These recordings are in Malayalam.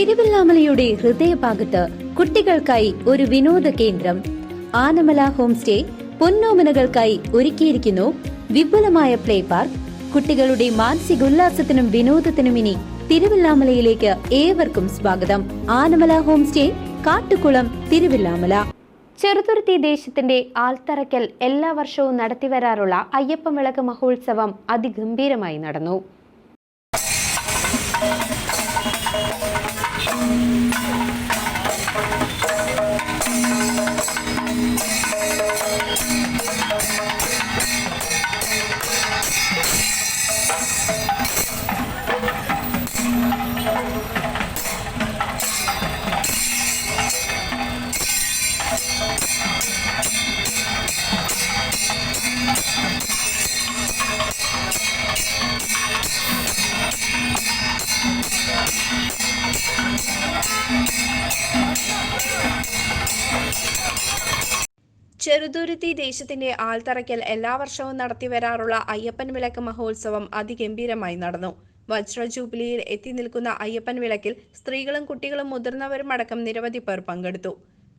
തിരുവല്ലാമലയുടെ ഹൃദയഭാഗത്ത് കുട്ടികൾക്കായി ഒരു വിനോദ കേന്ദ്രം. ആനമല ഹോം സ്റ്റേ പൊന്നോമനകൾക്കായി ഒരുക്കിയിരിക്കുന്നു. വിപുലമായ പ്ലേ പാർക്ക്. കുട്ടികളുടെ മാനസികോല്ലാസത്തിനും വിനോദത്തിനും ഇനി തിരുവല്ലാമലയിലേക്ക് ഏവർക്കും സ്വാഗതം. Anamala home stay Kattukulam Thiruvillwamala. Cheruthuruthy ദേശത്തിന്റെ ആൽത്തറയ്ക്കൽ എല്ലാ വർഷവും നടത്തിവരാറുള്ള അയ്യപ്പ വിളക്ക് മഹോത്സവം അതിഗംഭീരമായി നടന്നു. ചെറുതുരുത്തി ദേശത്തിന്റെ ആൾത്തറയ്ക്കൽ എല്ലാ വർഷവും നടത്തിവരാറുള്ള അയ്യപ്പൻ വിളക്ക് മഹോത്സവം അതിഗംഭീരമായി നടന്നു. വജ്ര ജൂബിലിയിൽ എത്തി നിൽക്കുന്ന അയ്യപ്പൻ വിളക്കിൽ സ്ത്രീകളും കുട്ടികളും മുതിർന്നവരും അടക്കം നിരവധി പേർ പങ്കെടുത്തു.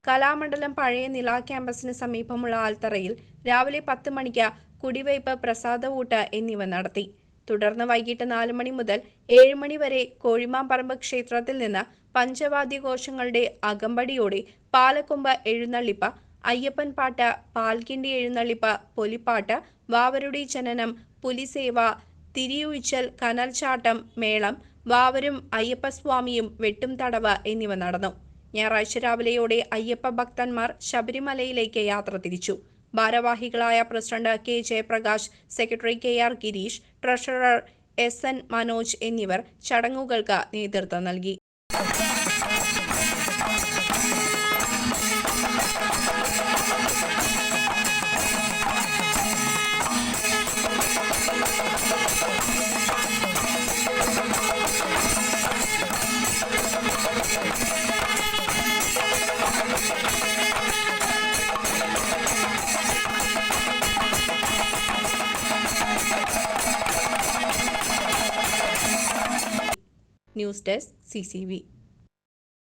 കലാമണ്ഡലം പഴയ നില ക്യാമ്പസിന് സമീപമുള്ള ആൽത്തറയിൽ രാവിലെ പത്ത് മണിക്ക് കുടിവയ്പ് പ്രസാദവൂട്ട് എന്നിവ നടത്തി. തുടർന്ന് വൈകിട്ട് നാല് മണി മുതൽ ഏഴ് മണി വരെ കോഴിമാമ്പറമ്പ് ക്ഷേത്രത്തിൽ നിന്ന് പഞ്ചവാദ്യഘോഷങ്ങളുടെ അകമ്പടിയോടെ പാലക്കൊമ്പ് എഴുന്നള്ളിപ്പ് അയ്യപ്പൻ പാട്ട് പാൽക്കിണ്ടി എഴുന്നള്ളിപ്പ് പൊലിപ്പാട്ട് വാവരുടെ ജനനം പുലിസേവ തിരിയുഴിച്ചൽ കനൽച്ചാട്ടം മേളം വാവരും അയ്യപ്പസ്വാമിയും വെട്ടും തടവ് എന്നിവ നടന്നു. ഞായറാഴ്ച രാവിലെയോടെ അയ്യപ്പ ഭക്തന്മാർ ശബരിമലയിലേക്ക് യാത്ര തിരിച്ചു. ഭാരവാഹികളായ president K Jayaprakash secretary K R Girish treasurer S N Manoj എന്നിവർ ചടങ്ങുകൾക്ക് നേതൃത്വം നൽകി. News desk C